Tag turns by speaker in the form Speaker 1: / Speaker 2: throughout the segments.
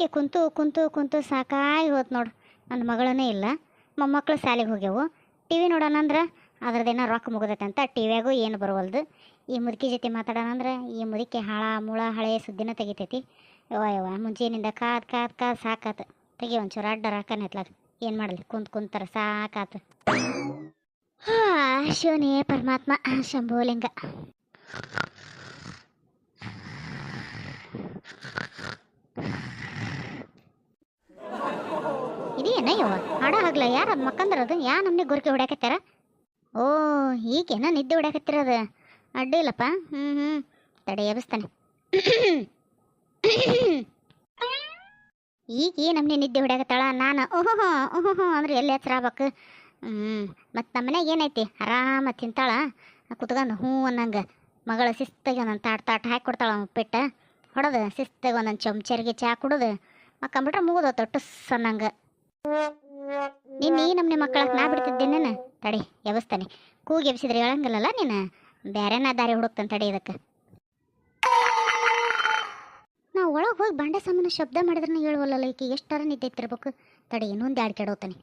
Speaker 1: ಕುಂತು ಕುಂತು ಕುಂತು ಸಾಕಾಗಿ ಹೋತ್ ನೋಡು. ನನ್ನ ಮಗಳನೇ ಇಲ್ಲ. ಮೊಮ್ಮಕ್ಕಳು ಶಾಲೆಗೆ ಹೋಗ್ಯವು. ಟಿ ವಿ ನೋಡೋಣಂದ್ರೆ ಅದ್ರದ್ದೇನೋ ರೊಕ್ಕ ಮುಗಿದೈತೆ ಅಂತ ಟಿ ವ್ಯಾಗೂ ಏನು ಬರವಲ್ದು. ಈ ಮುದುಕಿ ಜೊತೆ ಮಾತಾಡೋಣಂದ್ರೆ ಈ ಮುದುಕಿ ಹಾಳ, ಮುಳ ಹಳೆಯ ಸುದ್ದಿನ ತೆಗಿತೈತಿ. ಯವ್ವ ಯವ್ವ ಮುಂಚೆನಿಂದ ಕಾದ್ ಕಾದ್ ಕಾದ್ ಸಾಕಾತು. ತೆಗಿ ಒಂಚೂರು ಅಡ್ಡ ರಾಕನ್ ಎತ್ಲಾಗ ಏನು ಮಾಡಲಿ? ಕುಂತ, ಕುಂತಾರ ಸಾಕಾತು. ಹಾ, ಶಿವನೇ ಪರಮಾತ್ಮ, ಶಂಭುಲಿಂಗ. ಇದೇನ ಯವ್ವ ಹಾಡ ಆಗ್ಲ ಯಾರು ಮಕ್ಕಂದ್ರದು? ಯಾ ನಮ್ಗೆ ಗುರ್ಕೆ ಹೊಡ್ಯಾಕತ್ತಾರ ಓ, ಈಗೇನ ನಿದ್ದೆ ಹೊಡ್ಯಾಕತ್ತಿರೋದು? ಅಡ್ಡಿ ಇಲ್ಲಪ್ಪ. ಹ್ಞೂ ಹ್ಞೂ ತಡೆ, ಎಬ್ಸ್ತಾನೆ. ಈಗ ಈ ನಮ್ನೆ ನಿದ್ದೆ ಹೊಡ್ಯಾಕತ್ತಾಳ? ನಾನು ಓಹೋ ಓಹೋ ಅಂದ್ರೆ ಎಲ್ಲಿ ಹತ್ರ ಆಗ್ಬೇಕು? ಹ್ಞೂ ಮತ್ತು ನಮ್ಮ ಏನೈತಿ? ಆರಾಮ ತಿಂತಾಳ? ಕುತ್ಕೊಂಡು ಹ್ಞೂ ಅನ್ನಂಗೆ. ಮಗಳ ಶಿಸ್ತಾಗಿ ಒಂದೊಂದು ತಾಟ್ ತಾಟ್ ಹಾಕಿ ಕೊಡ್ತಾಳ ಉಪ್ಪಿಟ್ಟು. ಹೊಡೆದು? ಶಿಸ್ತಾಗಿ ಒಂದೊಂದು ಚಮಚರಿಗೆ ಚಾ ಕುಡಿದು. ಮಕ್ಕಂಬಿಟ್ರೆ ಮುಗಿದು ಟುಸ್ ಅನ್ನಂಗೆ. ನಿನ್ನ ನಮ್ಮನೆ ಮಕ್ಕಳಕ್ಕೆ ನಾ ಬಿಡ್ತಿದ್ದೇನೇನು ತಡಿ ಎಬಸ್ತಾನೆ ಕೂಗಿ ಎಬ್ಸಿದ್ರೆ ಹೇಳಂಗಿಲ್ಲಲ್ಲ ನೀನು? ಬೇರೆನ ದಾರಿ ಹುಡುಕ್ತಾನೆ ತಡಿ ಇದಕ್ಕೆ. ನಾ ಒಳಗೆ ಹೋಗಿ ಬಂಡೆ ಸಾಮಾನು ಶಬ್ದ ಮಾಡಿದ್ರೆ ಹೇಳುವಲ್ಲ ಈಕೆ ಎಷ್ಟರ ನಿದ್ದೆ ಎತ್ತಿರ್ಬೇಕು? ತಡಿ, ಇನ್ನೊಂದು ಎರಡು ಕೆಡೋತಾನೆ.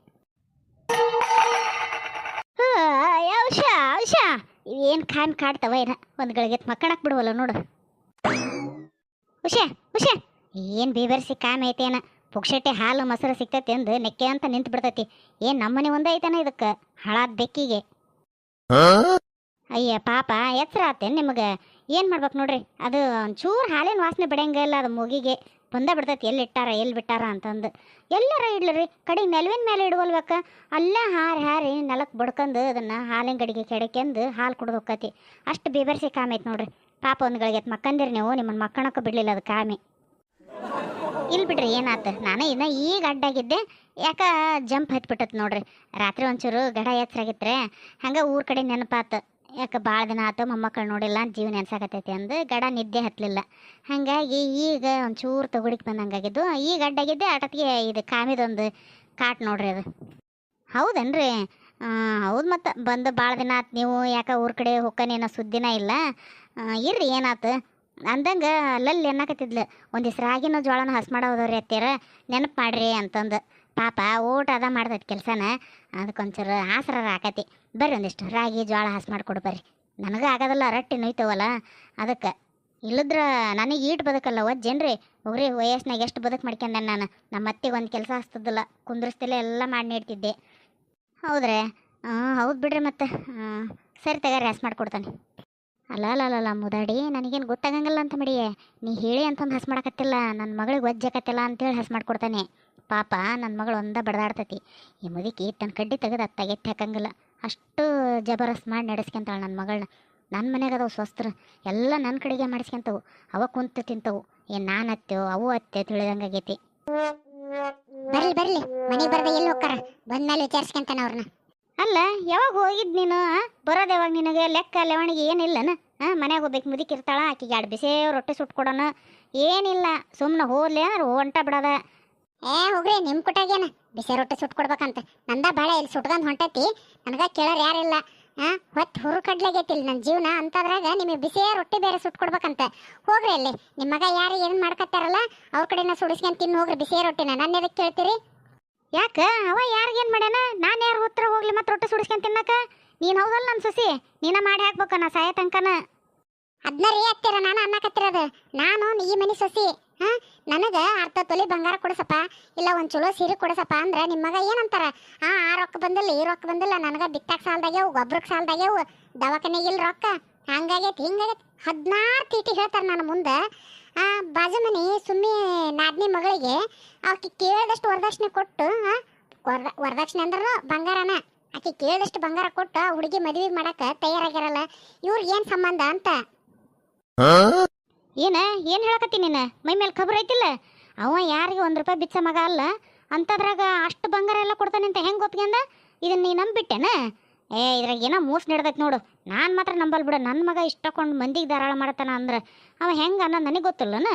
Speaker 1: ಏನು ಖಾನ್ ಕಾಡ್ತವ ಏನ? ಒಂದು ಗಳಿಗೆ ಮಕ್ಕಳಕ್ಕೆ ಬಿಡುವಲ್ಲ ನೋಡು. ಉಷಾ ಉಷಾ. ಏನು ಬೇಬರ್ಸಿ ಐತೆ ಐತೇನ? ಪುಕ್ಷಟೆ ಹಾಲು ಮೊಸರು ಸಿಗ್ತೈತಿ ಅಂದು ನೆಕ್ಕೆ ಅಂತ ನಿಂತು ಬಿಡ್ತೈತಿ. ಏನ್ ನಮ್ಮನೆ ಒಂದೇ ಐತನ ಇದಕ್ಕೆ? ಹಳಾದ ಬೆಕ್ಕಿಗೆ. ಅಯ್ಯ ಪಾಪ ಎಚ್ಚರ ಆತೇನು ನಿಮಗೆ? ಏನು ಮಾಡ್ಬೇಕು ನೋಡ್ರಿ? ಅದು ಒಂಚೂರು ಹಾಲಿನ ವಾಸನೆ ಬಿಡಂಗಿಲ್ಲ ಅದು ಮೂಗಿಗೆ. ಬಂದ ಬಿಡ್ತೈತಿ, ಎಲ್ಲಿ ಇಟ್ಟಾರ, ಎಲ್ಲಿ ಬಿಟ್ಟಾರ ಅಂತಂದು. ಎಲ್ಲಾರ ಇಡ್ಲರಿ, ಕಡೆ ನೆಲವಿನ ಮೇಲೆ ಇಡುವಲ್ಬೇಕ ಅಲ್ಲೇ ಹಾರಿ ಹಾರಿ ನೆಲಕ್ಕೆ ಬಡ್ಕೊಂಡು ಅದನ್ನ ಹಾಲಿನ ಗಡಿಗೆ ಕೆಡಕೆಂದು ಹಾಲು ಕುಡ್ದು ಹೋಕತಿ ಅಷ್ಟು ಬೇಬರ್ಸಿ ಕಾಮ ಐತೆ ನೋಡ್ರಿ. ಪಾಪ ಒಂದು ಗಳಿಗೆ ಮಕ್ಕಂದಿರಿ ನೀವು ನಿಮ್ಮನ್ನ ಮಕ್ಕಳಕ್ಕೂ ಬಿಡಲಿಲ್ಲ ಅದು ಕಾಮಿ. ಇಲ್ಲಿ ಬಿಡ್ರಿ, ಏನಾತ? ನಾನು ಇನ್ನ ಈಗ ಅಡ್ಡಾಗಿದ್ದೆ. ಯಾಕೆ ಜಂಪ್ ಹತ್ಬಿಟ್ಟತ್ ನೋಡ್ರಿ. ರಾತ್ರಿ ಒಂಚೂರು ಗಡ ಎಚ್ಚರಾಗಿತ್ರೆ ಹಂಗೆ ಊರ ಕಡೆ ನೆನಪಾತು. ಯಾಕೆ ಭಾಳ ದಿನ ಆತು ಮೊಮ್ಮಕ್ಕಳು ನೋಡಿಲ್ಲ ಅಂತ ಜೀವ ನೆನ್ಸಾಕತೈತಿ ಅಂದು ಗಡ ನಿದ್ದೆ ಹತ್ತಲಿಲ್ಲ ಹಾಗಾಗಿ ಈಗ ಒಂಚೂರು ತಗುಡಿಗೆ ಬಂದಂಗಾಗಿದ್ದು, ಈಗ ಅಡ್ಡಾಗಿದ್ದೆ, ಆಟತ್ಗೆ ಇದು ಕಾಮಿದೊಂದು ಕಾಟ್ ನೋಡ್ರಿ ಅದು. ಹೌದೇನ್ರಿ? ಹೌದು ಮತ್ತು. ಬಂದು ಭಾಳ ದಿನ ಆತು ನೀವು, ಯಾಕೆ ಊರ ಕಡೆ ಹೊಕ್ಕನೇನೋ ಸುದ್ದಿನ ಇಲ್ಲ. ಇರ್ರಿ, ಏನಾತು? ಅಂದಂಗೆ ಅಲ್ಲಲ್ಲಿ ಎನ್ನಕತ್ತಿದ್ಲು ಒಂದು ರಾಗಿನ ಜೋಳನ ಹಸ್ ಮಾಡೋದವ್ರಿ ಅತ್ತೀರ ನೆನಪು ಮಾಡ್ರಿ ಅಂತಂದು. ಪಾಪ ಊಟ ಅದ ಮಾಡ್ತೈತಿ ಕೆಲಸನ, ಅದಕ್ಕೊಂಚೂರು ಆಸರ ಆಕತಿ ಬರ್ರಿ ಒಂದಿಷ್ಟು ರಾಗಿ ಜೋಳ ಹಸ್ ಮಾಡಿಕೊಡು ಬರ್ರಿ. ನನಗೆ ಆಗೋದಲ್ಲ ರಟ್ಟಿ ನೋಯ್ತವಲ್ಲ, ಅದಕ್ಕೆ. ಇಲ್ಲದ್ರ ನನಗೆ ಈಟ್ ಬದುಕಲ್ಲ ಒಜ್ಜೇನ್ರಿ ಹೋಗ್ರಿ ವಯಸ್ಸಿನಾಗ ಎಷ್ಟು ಬದುಕು ಮಾಡ್ಕೊಂಡೆ ನಾನು. ನಮ್ಮ ಅತ್ತಿಗೆ ಒಂದು ಕೆಲಸ ಹಸ್ತದಿಲ್ಲ, ಕುಂದ್ರಸ್ತಿಲ್ಲ ಎಲ್ಲ ಮಾಡಿ ನೀಡ್ತಿದ್ದೆ. ಹೌದ್ರಿ? ಹೌದು ಬಿಡ್ರಿ ಮತ್ತೆ. ಸರಿ ತಗಾರಿ ಹಸ್ ಮಾಡಿಕೊಡ್ತಾನೆ. ಅಲ್ಲ ಅಲ್ಲ ಅಲ್ಲ ಮುದಾಡಿ, ನನಗೇನು ಗೊತ್ತಾಗಂಗಿಲ್ಲ ಅಂತ ಮಡಿ ನೀ ಹೇಳಿ ಅಂತಂದು ಹಸ್ ಮಾಡಕತ್ತಿಲ್ಲ ನನ್ನ ಮಗಳಿಗೆ ಒಜ್ಜಕತ್ತಿಲ್ಲ ಅಂತೇಳಿ ಹಸ್ ಮಾಡ್ಕೊಡ್ತಾನೆ. ಪಾಪ ನನ್ನ ಮಗಳು ಒಂದ ಬಡದಾಡ್ತತಿ. ಈ ಮುದಿಕಿ ತನ್ನ ಕಡ್ಡಿ ತೆಗೆದು ಅದು ತೆಗೆತ್ತಿ ಹಾಕಂಗಿಲ್ಲ. ಅಷ್ಟು ಜಬರಸ್ ಮಾಡಿ ನಡೆಸ್ಕೊಂತಾಳೆ ನನ್ನ ಮಗಳನ್ನ ನನ್ನ ಮನೆಗೆ ಅದಾವ ಸ್ವಸ್ತ್ರ ಎಲ್ಲ ನನ್ನ ಕಡೆಗೆ ಮಾಡಿಸ್ಕೊಂತವು. ಅವ ಕುಂತು ತಿಂತವು. ಏನು ನಾನು ಅತ್ತೆ ಅವು ಹತ್ತೆ ತಿಳಿದಂಗಾಗೈತಿ ಬರ್ಲಿ ಬರ್ಲಿ. ಮನೆಗೆ ಬರ್ದೆ ಎಲ್ಲಿ ಬಂದ ಬಂದ್ಮೇಲೆ ವಿಚಾರಿಸ್ಕೊಂತಾನೆ ಅವ್ರನ್ನ ಅಲ್ಲ, ಯಾವಾಗ ಹೋಗಿದ್ ನೀನು? ಬರೋದು ಯಾವಾಗ ನಿನಗೆ? ಲೆಕ್ಕ, ಲೆವಣಿಗೆ ಏನಿಲ್ಲನ? ಹಾಂ ಮನೆಗೆ ಹೋಗ್ಬೇಕು ಮುದುಕಿರ್ತಾಳ ಆಕಿಗೆ ಎರಡು ಬಿಸಿ ರೊಟ್ಟಿ ಸುಟ್ಟು ಕೊಡೋಣ ಏನಿಲ್ಲ ಸುಮ್ಮನೆ ಹೋಗ್ಲಿ ಅಂದ್ರೆ ಹೊಂಟ ಬಿಡೋದ. ಏ, ಹೋಗ್ರಿ ನಿಮ್ಮ ಕುಟಾಗೇನ ಬಿಸಿ ರೊಟ್ಟಿ ಸುಟ್ಟು ಕೊಡ್ಬೇಕಂತ. ನಂದ ಬಾಳೆ ಇಲ್ಲಿ ಸುಟ್ಕೊಂಡ್ ಹೊಂಟೈತಿ, ನನಗ ಕೇಳೋರು ಯಾರಿಲ್ಲ. ಹಾಂ ಹೊತ್ತು ಹುರು ಕಡ್ಲಾಗೈತಿಲ್ಲ ನನ್ನ ಜೀವನ ಅಂತದ್ರಾಗ ನಿಮಗೆ ಬಿಸಿ ರೊಟ್ಟಿ ಬೇರೆ ಸುಟ್ಕೊಡ್ಬೇಕಂತ ಹೋಗ್ರಿ ಅಲ್ಲಿ ನಿಮ್ಮ ಮಗ ಯಾರು ಏನು ಮಾಡ್ಕತ್ತಾರಲ್ಲ, ಅವ್ರ ಕಡೆನ ಸುಡಿಸ್ಕೊಂಡು ತಿನ್ನು ಹೋಗ್ರಿ ಬಿಸಿ ರೊಟ್ಟಿನ. ನನ್ನ ಎದಕ್ಕೆ ಕೇಳ್ತೀರಿ? ಯಾಕ? ಅವ ಯಾರಿಗೇನು ಮಾಡ್ಯಾನ? ನಾನು ಯಾರು ಹತ್ರ ಹೋಗ್ಲಿ ಮತ್ತೆ ರೊಟ್ಟಿ ಸುಡಿಸ್ಕೊಂಡ್ ತಿನ್ನಕ? ನೀನು ಹೌದಲ್ಲ ನನ್ನ ಸೊಸಿ? ನೀನ ಮಾಡಿ ಹಾಕ್ಬೇಕ ನಾ ಸಾಯ ತನಕನ? ಅದನ್ನ ರೀ ಹತ್ತಿರ ನಾನು ಅನ್ನಕತ್ತಿರೋದು. ನಾನು ಈ ಮನಿ ಸೊಸಿ, ಹಾಂ? ನನಗೆ ಅರ್ಧ ತೊಲಿ ಬಂಗಾರ ಕೊಡಸಪ್ಪ, ಇಲ್ಲ ಒಂದು ಚಲೋ ಸೀರೆ ಕೊಡಸಪ್ಪ ಅಂದ್ರೆ ನಿಮ್ಮ ಮಗ ಏನಂತಾರ? ಆ ಆ ರೊಕ್ಕ ಬಂದಿಲ್ಲ, ಈ ರೊಕ್ಕ ಬಂದಿಲ್ಲ, ನನಗೆ ಬಿತ್ತಾಕ ಸಾಲ್ದಾಗ್ಯಾವು ಗೊಬ್ರಕ್ಕೆ ಸಾಲ್ದಾಗ್ಯಾವು ದವಾಖಾನೆಗಿಲ್ಲ ರೊಕ್ಕ. ಹಂಗಾಗೈತಿ, ಹಿಂಗಾಗೈತಿ. ಹದಿನಾರು ತೀಟಿ ಹೇಳ್ತಾರೆ ನನ್ನ ಮುಂದೆ. ಆ ಬಾಜು ಮನೆ ಸುಮ್ಮಿ ನಾದ್ನಿ ಮಗಳಿಗೆ ಆಕೆ ಕೇಳಿದಷ್ಟು ವರದಕ್ಷಿಣೆ ಕೊಟ್ಟು ವರದಕ್ಷಿಣೆ ಅಂದ್ರೆ ಬಂಗಾರನ. ಆಕೆ ಕೇಳಿದಷ್ಟು ಬಂಗಾರ ಕೊಟ್ಟು ಹುಡುಗಿ ಮದುವೆ ಮಾಡಕ್ಕೆ ತಯಾರಾಗಿರಲ್ಲ ಇವ್ರಿಗೆ ಏನು ಸಂಬಂಧ ಅಂತ? ಏನ ಏನು ಹೇಳಕತ್ತಿ ನೀನು? ಮೈ ಮೇಲೆ ಖಬರ್ ಐತಿಲ್ಲ? ಅವ ಯಾರಿಗೆ ಒಂದು ರೂಪಾಯಿ ಬಿಚ್ಚ ಮಗ ಅಲ್ಲ ಅಂಥದ್ರಾಗ ಅಷ್ಟು ಬಂಗಾರ ಎಲ್ಲ ಕೊಡ್ತಾನೆ ಅಂತ ಹೆಂಗೆ ಒಪ್ಕೊಂಡ ಇದನ್ನ ನೀ ನಂಬಿಟ್ಟೆನ ಏ ಇದ್ರಾಗ ಏನೋ ಮೂಸ್ ನಡೆದೈತೆ ನೋಡು. ನಾನು ಮಾತ್ರ ನಂಬಲ್ ಬಿಡು. ನನ್ನ ಮಗ ಇಷ್ಟಕೊಂಡು ಮಂದಿಗೆ ಧಾರಾಳ ಮಾಡ್ತಾನ ಅಂದ್ರೆ ಅವ ಹೆಂಗೆ ಅನ್ನೋ ನನಗೆ ಗೊತ್ತಿಲ್ಲನ?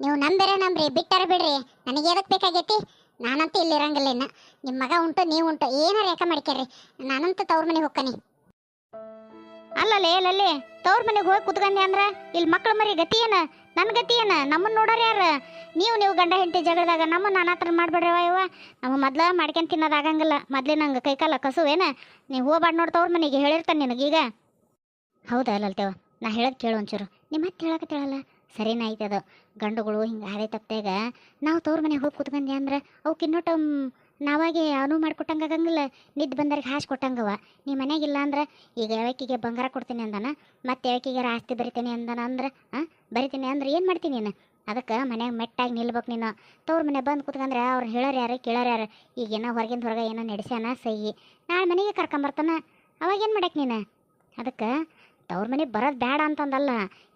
Speaker 1: ನೀವು ನಂಬೇರೆ ನಂಬ್ರಿ. ಬಿಟ್ಟಾರ ಬಿಡ್ರಿ. ನನಗೆ ಎದಕ್ಕೆ ಬೇಕಾಗೈತಿ? ನಾನಂತೂ ಇಲ್ಲಿ ಇರಂಗಿಲ್ಲ ಇನ್ನು. ನಿಮ್ಮ ಮಗ ಉಂಟು ನೀವು ಉಂಟು. ಏನಾರ ರೇಖ ಮಾಡ್ಕೇರಿ ನಾನಂತೂ ತವ್ರ ಮನೆಗೆ ಹೋಗ್ತಾನೆ ಅಲ್ಲಲ್ಲೇ ಲಲ್ಲಿ ತವ್ರ ಮನೆಗೆ ಹೋಗಿ ಕುತ್ಕೊಂಡೆ ಅಂದ್ರ ಇಲ್ಲಿ ಮಕ್ಳ ಮರಿ ಗತಿ ಏನ? ನನ್ನ ಗತಿ ಏನು? ನಮ್ಮನ್ನು ನೋಡೋರು ಯಾರು? ನೀವು ನೀವು ಗಂಡ ಹೆಂಡತಿ ಜಗಳದಾಗ ನಮ್ಮನ್ನ ನಾನು ಹತ್ರ ಮಾಡ್ಬೇಡ್ರವ ಇವ ನಮ್ಮ ಮೊದ್ಲ ಮಾಡ್ಕೊಂಡು ತಿನ್ನೋದು ಆಗಂಗಿಲ್ಲ. ಮೊದ್ಲೇ ನಂಗೆ ಕೈಕಾಲ ಕಸುವೇನು ನೀವು ಹೋಗ್ಬಾಡ್ ನೋಡ್ತವ್ರ ಮನೆಗೆ ಹೇಳಿರ್ತಾನೆ ನಿನಗೀಗ ಹೌದಾ ಲಲ್ತೇವ ನಾ ಹೇಳೋದು ಕೇಳು ಒಂಚೂರು. ನಿಮ್ಮ ಮತ್ತೆ ಹೇಳಕ್ಕೆ ಸರಿನ ಐತೆ ಅದು. ಗಂಡುಗಳು ಹಿಂಗೆ ಹಾಡೇ ತಪ್ಪಾಗ ನಾವು ತವ್ರ ಮನೆಗೆ ಹೋಗಿ ಕೂತ್ಕೊಂಡೆ ಅಂದ್ರೆ ಅವಕ್ಕೆ ನಾವಾಗೆ ಅನುವು ಮಾಡಿಕೊಟ್ಟಂಗೆ ಆಗಂಗಿಲ್ಲ ನಿದ್ದು ಬಂದವ್ರಿಗೆ ಹಾಸಿ ಕೊಟ್ಟಂಗವ ನೀ ಇಲ್ಲ ಅಂದ್ರೆ ಈಗ ಯಾವಕ್ಕಿಗೆ ಬಂಗಾರ ಕೊಡ್ತೀನಿ ಅಂದನ, ಮತ್ತೆ ಯಾವಕ್ಕಿಗೆ ಆಸ್ತಿ ಬರಿತೀನಿ ಅಂದನ ಅಂದ್ರೆ ಹಾಂ ಬರಿತೀನಿ ಅಂದ್ರೆ ಏನು ಮಾಡ್ತೀನಿ ನೀನು? ಅದಕ್ಕೆ ಮನ್ಯಾಗ ಮೆಟ್ಟಾಗಿ ನಿಲ್ಬೇಕು ನೀನು. ತವ್ರ ಮನೆ ಬಂದು ಕೂತ್ಕಂದ್ರೆ ಅವ್ರು ಹೇಳೋರು ಯಾರು, ಕೇಳೋರು ಯಾರು? ಈಗೇನೋ ಹೊರಗಿಂದ ಹೊರಗೆ ಏನೋ ನಡೆಸ್ಯಾನ, ಸಹಿ. ನಾಳೆ ಮನೆಗೆ ಕರ್ಕೊಂಬರ್ತಾನ. ಅವಾಗ ಏನು ಮಾಡಕ್ಕೆ ನೀನು? ಅದಕ್ಕೆ ತವ್ರ ಮನೆಗೆ ಬರೋದು ಬೇಡ ಅಂತಂದಲ್ಲ.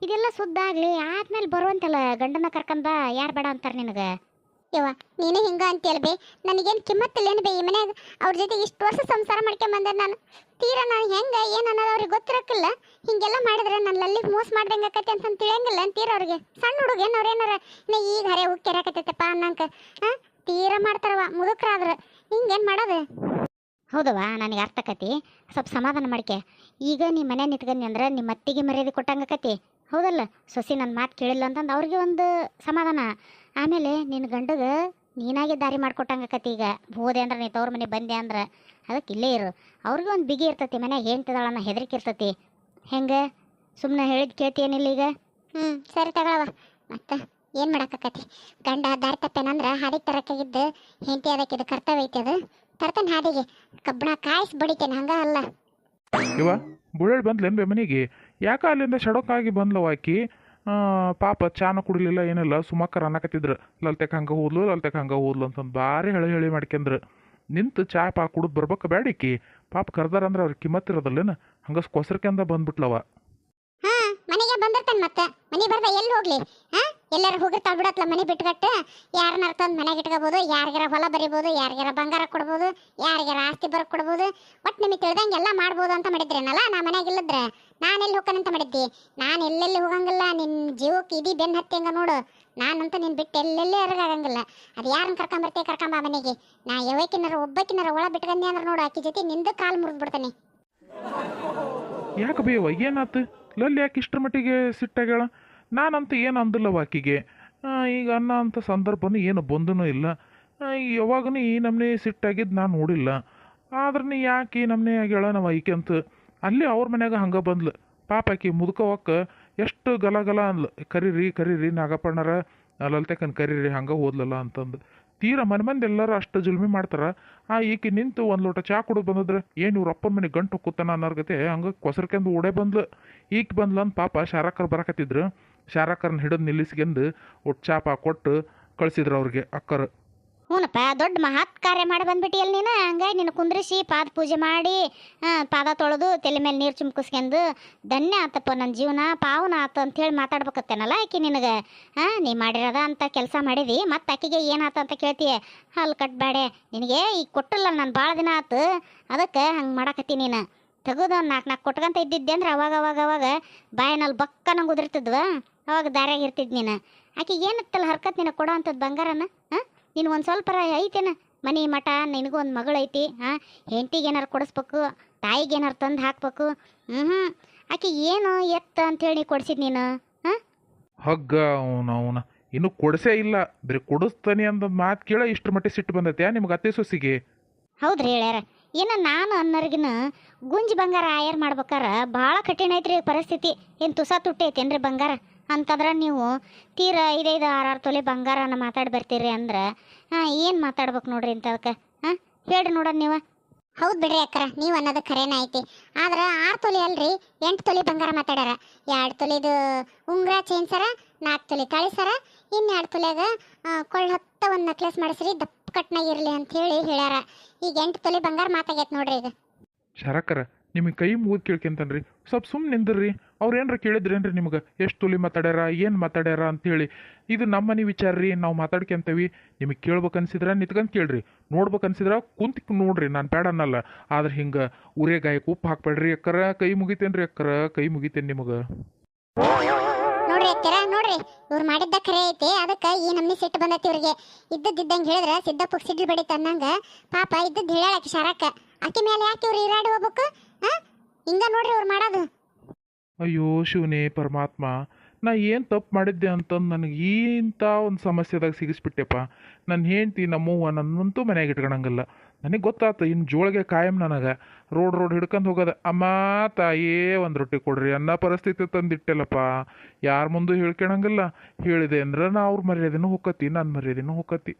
Speaker 1: ಇದೆಲ್ಲ ಸುದ್ದ ಆಗಲಿ ಆದ್ಮೇಲೆ ಬರುವಂತಲ್ಲ ಗಂಡನ ಕರ್ಕೊಂಡ್ ಬಾ, ಯಾರು ಬೇಡ ಅಂತಾರೆ ನಿನಗೆ? ಯವ್ವ, ನೀನು ಹಿಂಗ ಅಂತೇಳಿ ಬೇ? ನನಗೇನು ಕಿಮ್ಮತ್ತಿಲ್ಲೇನು ಬೇ ಈ ಮನ್ಯಾಗ? ಅವ್ರ ಜೊತೆ ಇಷ್ಟು ವರ್ಷ ಸಂಸಾರ ಮಾಡ್ಕೊಂಬಂದೆ ನಾನು. ತೀರಾ ನಾನು ಹೆಂಗೆ, ಏನು ಅನ್ನೋದು ಅವ್ರಿಗೆ ಗೊತ್ತಿರಕ್ಕಿಲ್ಲ ಹಿಂಗೆಲ್ಲ ಮಾಡಿದ್ರೆ ನನ್ನ ಲಲ್ಲಿಗೆ ಮೋಸ ಮಾಡ್ದಂಗೆ ಆಕೈತೆ ಅಂತ ತಿಳಿಯಂಗಿಲ್ಲ ಅಂತೀರ ಅವ್ರಿಗೆ? ಸಣ್ಣ ಹುಡುಗೇನು ಏನಾರ, ನಾ ಈಗ ಹರೇ ಉಕ್ಕೆರಾಕತ್ತೈತಪ್ಪ ಅನ್ನಂಕ ಹಾಂ? ತೀರಾ ಮಾಡ್ತಾರವ ಮುದುಕ್ರಾದ್ರೆ. ಹಿಂಗೇನು ಮಾಡೋದು? ಹೌದವ್ವ, ನನಗೆ ಅರ್ಥ ಆಕತಿ. ಸ್ವಲ್ಪ ಸಮಾಧಾನ ಮಾಡ್ಕೆ. ಈಗ ನಿಮ್ಮ ಮನೆ ನಿಂತ್ಕೊಂಡಿ ಅಂದ್ರೆ ನಿಮ್ಮ ಅತ್ತಿಗೆ ಮರ್ಯಾದೆ ಕೊಟ್ಟಂಗಕತಿ ಹೌದಲ್ಲ? ಸೊಸಿ ನನ್ನ ಮಾತು ಕೇಳಿಲ್ಲ ಅಂತಂದು ಅವ್ರಿಗೆ ಒಂದು ಸಮಾಧಾನ. ಆಮೇಲೆ ನಿನ್ನ ಗಂಡಗೆ ನೀನಾಗೆ ದಾರಿ ಮಾಡ್ಕೊಟ್ಟಂಗಕತಿ ಈಗ. ಹೋದೆ ಅಂದ್ರೆ ನೀ ತವ್ರ ಮನೆ ಬಂದೆ ಅಂದ್ರೆ ಅದಕ್ಕೆ ಇಲ್ಲೇ ಇರು. ಅವ್ರಿಗೆ ಒಂದು ಬಿಗಿ ಇರ್ತತಿ ಮನ್ಯಾಗ ಹೇಳ್ತದಳ ಅನ್ನೋ ಹೆದರಿಕೆ ಇರ್ತತಿ. ಹೆಂಗೆ? ಸುಮ್ಮನೆ ಹೇಳಿದ್ ಕೇಳ್ತೀಯೇನಿಲ್ಲ ಈಗ? ಹ್ಞೂ ಸರಿ ತಗೊಳವ ಮತ್ತೆ ಏನು ಮಾಡಕ್ಕತಿ ಗಂಡ ದಾರಿ ತಪ್ಪೇನಂದ್ರೆ ಹಾದಿಗೆ ತರಕಾಗಿದ್ದು ಹೆಂಡತಿ ಅದಕ್ಕೆ ಇದು ಕರ್ತವ್ಯ ಐತೆ ಅದು. ತರ್ತಾನೆ ಹಾದಿಗೆ. ಕಬ್ಬಣ ಕಾಯಿಸಿ ಬಡಿತೇನೆ ಹಂಗ ಅಲ್ಲ.
Speaker 2: ಇವ ಬುಳ್ಳೇಳು ಬಂದ್ಲೇನು ಬೇ ಮನೆಗೆ? ಯಾಕೆ ಅಲ್ಲಿಂದ ಶಡೋಕಾಗಿ ಬಂದ್ಲವ ಆಕಿ? ಆ, ಪಾಪ ಚಾನ ಕುಡಿಲಿಲ್ಲ, ಏನಿಲ್ಲ, ಸುಮಕ್ಕರ್ ಅನ್ನಕತ್ತಿದ್ರು. ಲಲ್ತೆಕ್ ಹಂಗೆ ಹೋದ್ಲು ಲಲ್ತೆಕ್ ಹಂಗೆ ಹೋದ್ಲು ಅಂತಂದು ಭಾರಿ ಹೇಳಿ ಹೇಳಿ ಮಾಡ್ಕೊಂಡ್ರು. ನಿಂತು ಚಾ ಪಾ ಕುಡಿದು ಬರ್ಬೇಕು ಬೇಡಿಕಿ ಪಾಪ ಕರ್ದಾರಂದ್ರೆ ಅವ್ರಿಗೆ ಕಿಮ್ಮತ್ ಇರೋದಲ್ಲೇನು ಹಂಗೆ ಕೊಸರ್ಕೆಂದ ಬಂದ್ಬಿಟ್ಲವ.
Speaker 1: ಮನೆಗೆ ಬಂದಿರ್ತಾನೆ ಮತ್ತೆ. ಮನೆ ಬರ್ದ ಎಲ್ಲಿ ಹೋಗ್ಲಿ? ಎಲ್ಲಾರು ಹೋಗಿ ಬಿಡತ್ಲ ಮನೆ ಬಿಟ್ಕಟ್ಟು ಯಾರನ್ನ ತಂದು ಮನೆಗೆ ಇಟ್ಕೋಬೋದು, ಯಾರಿಗಾರ ಹೊಲ ಬರಿಬೋದು, ಯಾರಿಗಾರ ಬಂಗಾರ ಕೊಡ್ಬೋದು, ಯಾರಿಗಾರ ಆಸ್ತಿ ಬರ ಕೊಡ್ಬೋದು. ಒಟ್ಟು ನಿಮಗೆ ತಿಳಿದಂಗೆ ಎಲ್ಲ ಮಾಡ್ಬೋದು ಅಂತ ಮಾಡಿದ್ರೇನಲ್ಲ, ನಾ ಮನೆಗೆ ಇಲ್ಲದ್ರೆ? ನಾನು ಎಲ್ಲಿ ಹೋಗ್ತಾನಂತ ಮಾಡಿದ್ದಿ? ನಾನು ಎಲ್ಲೆಲ್ಲಿ ಹೋಗಂಗಿಲ್ಲ? ನಿನ್ನ ಜೀವಕ್ಕೆ ಇಡೀ ಬೆನ್ನು ಹತ್ತಿ ಹಂಗೆ ನೋಡು. ನಾನಂತ ನೀನು ಬಿಟ್ಟು ಎಲ್ಲೆಲ್ಲಿ ಆಗಂಗಿಲ್ಲ ಅದು ಯಾರನ್ನ ಕರ್ಕೊಂಬರ್ತೀವಿ ಕರ್ಕೊಂಬ ಮನೆಗೆ. ನಾ ಯಾವಕ್ಕಿನಾರ ಒಬ್ಬಕ್ಕಿನಾರ ಒಳ ಬಿಟ್ಕಂದಿ ಅಂದ್ರೆ ನೋಡು, ಆಕಿ ಜೊತೆ ನಿಂದು ಕಾಲು ಮುರಿದು ಬಿಡ್ತಾನೆ
Speaker 2: ಯಾಕೆ ಬೇವ ಏನಾತು? ಲಲ್ಲಿ ಯಾಕೆ ಇಷ್ಟರ ಮಟ್ಟಿಗೆ ಸಿಟ್ಟಾಗ್ಯಾಳ? ನಾನಂತೂ ಏನು ಅಂದಿಲ್ಲವ ಆಕಿಗೆ ಈಗ ಅನ್ನೋ ಅಂಥ ಸಂದರ್ಭನೂ ಏನು ಬಂದನೂ ಇಲ್ಲ. ಯಾವಾಗೂ ಈ ನಮ್ಮನೆ ಸಿಟ್ಟಾಗಿದ್ದು ನಾನು ನೋಡಿಲ್ಲ. ಆದ್ರೆ ನೀ ಯಾಕೆ ಈ ನಮ್ಮನೆ ಆಗ್ಯಾಳ ನಾವು ಆಕೆ ಅಂತ. ಅಲ್ಲಿ ಅವ್ರ ಮನ್ಯಾಗ ಹಂಗೆ ಬಂದ್ಲು. ಪಾಪ ಆಕಿ ಮುದುಕೋವಕ್ಕ ಎಷ್ಟು ಗಲ ಅಂದ್ಲು ಕರೀರಿ ಕರೀರಿ, ನಾಗಪ್ಪಣ್ಣರ ಲಲ್ತೆಕನ್ ಕರೀರಿ, ಹಂಗೆ ಓದ್ಲಲ್ಲ ಅಂತಂದು. ತೀರ ಮನೆ ಮಂದಿ ಎಲ್ಲರೂ ಅಷ್ಟು ಜುಲ್ಮಿ ಮಾಡ್ತಾರೆ. ಆ, ಈಕೆ ನಿಂತು ಒಂದು ಲೋಟ ಚಾ ಕುಡಿದು ಬಂದಿದ್ರೆ ಏನು ಇವ್ರ ಅಪ್ಪನ ಮನೆ ಗಂಟು ಕೂತಾನ ಅನ್ನೋರ್ಗತೆ ಹಂಗೆ ಕೊಸರ್ಕೆಂದು ಓಡೇ ಬಂದ್ಲು. ಈಕೆ ಬಂದ್ಲ ಅಂತ ಪಾಪ ಶಾರಕ್ಕರು ಬರಕತ್ತಿದ್ರು. ಶಾರಕ್ಕರ್ನ ಹಿಡಿದು ನಿಲ್ಲಿಸ್ಕೊಂಡು ಒಟ್ಟು ಕೊಟ್ಟು ಕಳ್ಸಿದ್ರು ಅವ್ರಿಗೆ ಅಕ್ಕರು.
Speaker 1: ಹ್ಞೂನಪ್ಪ ದೊಡ್ಡ ಮಹತ್ ಕಾರ್ಯ ಮಾಡಿ ಬಂದ್ಬಿಟ್ಟಿಯಲ್ಲ ನೀನು? ಹಂಗಾಗಿ ನೀನು ಕುಂದ್ರಿಸಿ, ಪಾದ ಪೂಜೆ ಮಾಡಿ ಪಾದ ತೊಳೆದು ತಲೆ ಮೇಲೆ ನೀರು ಚುಮ್ಕಿಸ್ಕೊಂಡು ಧನ್ಯ ಆತಪ್ಪ ನನ್ನ ಜೀವನ, ಪಾವನ ಆತ ಅಂತೇಳಿ ಮಾತಾಡ್ಬೇಕತ್ತೇನಲ್ಲ ಆಕಿ ನಿನಗೆ? ಹಾಂ ನೀ ಮಾಡಿರೋದ ಅಂತ ಕೆಲಸ ಮಾಡಿದಿ, ಮತ್ತು ಆಕಿಗೆ ಏನಾತ ಅಂತ ಕೇಳ್ತೀಯ? ಅಲ್ಲಿ ಕಟ್ಬೇಡೆ, ನಿನಗೆ ಈಗ ಕೊಟ್ಟಲ್ಲ ನಾನು ಭಾಳ ದಿನ ಆತು, ಅದಕ್ಕೆ ಹಂಗೆ ಮಾಡಾಕತ್ತಿ ನೀನು? ತೆಗೆದು ಒಂದು ನಾಲ್ಕು ನಾಲ್ಕು ಕೊಟ್ಕೊಂತ ಇದ್ದಿದ್ದೆ ಅಂದ್ರೆ ಅವಾಗ ಅವಾಗ ಅವಾಗ ಬಾಯಿನಲ್ಲಿ ಬಕ್ಕ ನಂಗೆ ಉದುರ್ತಿದ್ವ ಅವಾಗ ದಾರ್ಯಾಗ ಇರ್ತಿದ್ ನೀನು. ಏನು ಏನಿತ್ತಲ್ಲ ಹರ್ಕತ್ ನಿನಗೆ ಕೊಡೋ ಅಂಥದ್ದು ಬಂಗಾರನ? ಹಾಂ? ನೀನು ಒಂದು ಸ್ವಲ್ಪ ಐತೇನ? ಮನೆ ಮಠ ನಿನಗೂ ಒಂದು ಮಗಳು ಐತಿ ಹಾಂ? ಹೆಂಡತಿಗೆ ಏನಾರು ಕೊಡಿಸ್ಬೇಕು ತಾಯಿಗೆ ಏನಾರು ತಂದು ಹಾಕ್ಬೇಕು. ಹ್ಞೂ ಹ್ಞೂ ಆಕೆ ಏನು ಎತ್ತ ಅಂತೇಳಿ ಕೊಡ್ಸಿದ್ ನೀನು? ಹಾಂ?
Speaker 2: ಹಗ್ಗ ಅವನು ಅವನ. ಇನ್ನು ಕೊಡಿಸೇ ಇಲ್ಲ. ಬರೀ ಕೊಡಿಸ್ತಾನೆ ಅಂತ ಮಾತು ಕೇಳ ಇಷ್ಟು ಮಟ್ಟಿಗೆ ಸಿಟ್ಟು ಬಂದೈತೆ ನಿಮ್ಗೆ ಅತ್ತೆ ಸೊಸಿಗೆ?
Speaker 1: ಹೌದ್ರಿ ಹೇಳ್ಯಾರ. ಏನ ನಾನು ಅನ್ನೋರಿಗಿನ ಗುಂಜ್ ಬಂಗಾರ ಆಯರ್ ಮಾಡ್ಬೇಕಾರ? ಭಾಳ ಕಠಿಣ ಐತ್ರಿ ಪರಿಸ್ಥಿತಿ. ಏನು ತುಸ ತುಟ್ಟಿ ಐತೇನ್ರಿ ಬಂಗಾರ? ಅಂತಂದ್ರೆ ನೀವು ತೀರ ಐದೈದು, ಆರಾರು ತೊಲೆ ಬಂಗಾರನ ಮಾತಾಡಿ ಬರ್ತೀರಿ ಅಂದ್ರೆ, ಹಾಂ, ಏನು ಮಾತಾಡ್ಬೇಕು ನೋಡ್ರಿ ಇಂಥದಕ್ಕೆ? ಹಾಂ ಹೇಳಿ ನೋಡೋಣ ನೀವು. ಹೌದು ಬಿಡ್ರಿ ಅಕ್ಕರ, ನೀವು ಅನ್ನೋದು ಖರೇನ ಐತಿ. ಆದ್ರೆ ಆರು ತೊಲೆ ಅಲ್ರಿ, ಎಂಟು ತೊಲೆ ಬಂಗಾರ ಮಾತಾಡ್ಯಾರ. ಎರಡು ತೊಲೆದು ಉಂಗ್ರ ಚೈನ್ ಸರ ನಾಲ್ಕು ತೊಲೆ ತಾಳಿ ಸರ ಇನ್ನೆರಡು ತೊಲೆಗ ಕೊಳ್ಳ ಹತ್ತ ಒಂದು ನೆಕ್ಲೆಸ್ ಮಾಡಿಸ್ರಿ, ದಪ್ಪ ಕಟ್ನಾಗಿರಲಿ ಅಂತ ಹೇಳಿ ಹೇಳ್ಯಾರ. ಈಗ ಎಂಟು ತೊಲೆ ಬಂಗಾರ ಮಾತಾಗೈತೆ ನೋಡ್ರಿ ಈಗ.
Speaker 2: ಶರಕರ, ನಿಮಗೆ ಕೈ ಮುಗಿದು ಕೇಳ್ಕೊಂತನ್ರಿ. ಸ್ವಲ್ಪ ಸುಮ್ಮನೆ ನಿಂದ್ರಿ. ಅವ್ರು ಏನ್ರ ಕೇಳಿದ್ರೇನ್ರಿ ನಿಮ್ಗೆ? ಎಷ್ಟು ತುಲಿ ಮಾತಾಡ್ಯಾರ, ಏನು ಮಾತಾಡ್ಯಾರ ಅಂತೇಳಿ. ಇದು ನಮ್ಮ ಮನೆ ವಿಚಾರ ರೀ, ನಾವು ಮಾತಾಡ್ಕೊಂತೀವಿ. ನಿಮಗೆ ಕೇಳ್ಬೇಕು ಅನ್ಸಿದ್ರೆ ನಿತ್ಕಂತ ಕೇಳ್ರಿ. ನೋಡ್ಬೇಕು ಅನ್ಸಿದ್ರೆ ಕುಂತ ನೋಡ್ರಿ, ನಾನು ಬೇಡ ಅನ್ನಲ್ಲ. ಆದ್ರೆ ಹಿಂಗೆ ಉರೇ ಗಾಯಕ್ಕೆ ಉಪ್ಪು ಹಾಕ್ಬೇಡ್ರಿ ಅಕ್ಕರ. ಕೈ ಮುಗಿತೇನ್ರಿ ಅಕ್ಕರ. ಕೈ ಮುಗಿತೇನೆ ನಿಮಗೆ?
Speaker 1: ನೋಡ್ರಿ, ಇವ್ರು ಮಾಡಿದ್ದ ಖರೆ ಐತಿ, ಅದಕ್ಕೆ ಈ ನಮ್ನಿ ಸಿಟ್ಟು ಬಂದೈತಿ ಇವ್ರಿಗೆ. ಇದ್ದದ್ದಿದ್ದಂಗೆ ಹೇಳಿದ್ರೆ ಸಿದ್ದಪ್ಪ ಸಿಡ್ಲು ಬಡಿತ ಅನ್ನಂಗ, ಪಾಪ ಇದ್ದದ್ದು ಹೇಳಕ್ಕೆ ಶರಕ್ಕ. ಆಕಿ ಮೇಲೆ ಯಾಕೆ ಇವ್ರು ಇರಾಡಿ ಹೋಗ್ಬೇಕು ಹಾ ಹಿಂಗ ನೋಡ್ರಿ ಇವ್ರು ಮಾಡೋದು.
Speaker 2: ಅಯ್ಯೋ ಶಿವನೇ ಪರಮಾತ್ಮ, ನಾ ಏನು ತಪ್ಪು ಮಾಡಿದ್ದೆ ಅಂತಂದು ನನಗೆ ಇಂಥ ಒಂದು ಸಮಸ್ಯೆದಾಗ ಸಿಗಿಸ್ಬಿಟ್ಟೆಪ್ಪ. ನನ್ನ ಹೆಂಡ್ತಿ, ನಮ್ಮವ್ವ ನನ್ನಂತೂ ಮನ್ಯಾಗ ಇಟ್ಕೊಳಂಗಿಲ್ಲ ನನಗೆ ಗೊತ್ತಾತು ಇನ್ನು ಜೋಳಿಗೆ ಕಾಯಂ ನನಗೆ. ರೋಡ್ ರೋಡ್ ಹಿಡ್ಕೊಂಡು ಹೋಗೋದು. ಅಮ್ಮ, ತಾಯೇ, ಒಂದು ರೊಟ್ಟಿ ಕೊಡ್ರಿ ಅನ್ನ ಪರಿಸ್ಥಿತಿ ತಂದಿಟ್ಟೆಲ್ಲಪ್ಪ ಯಾರ ಮುಂದೂ ಹೇಳ್ಕೊಳಂಗಿಲ್ಲ. ಹೇಳಿದೆ ಅಂದ್ರೆ ನಾ ಅವ್ರ ಮರ್ಯಾದೆನೂ ಹೊಕ್ಕತಿ ನನ್ನ ಮರ್ಯಾದೆನೂ ಹೋಗತಿ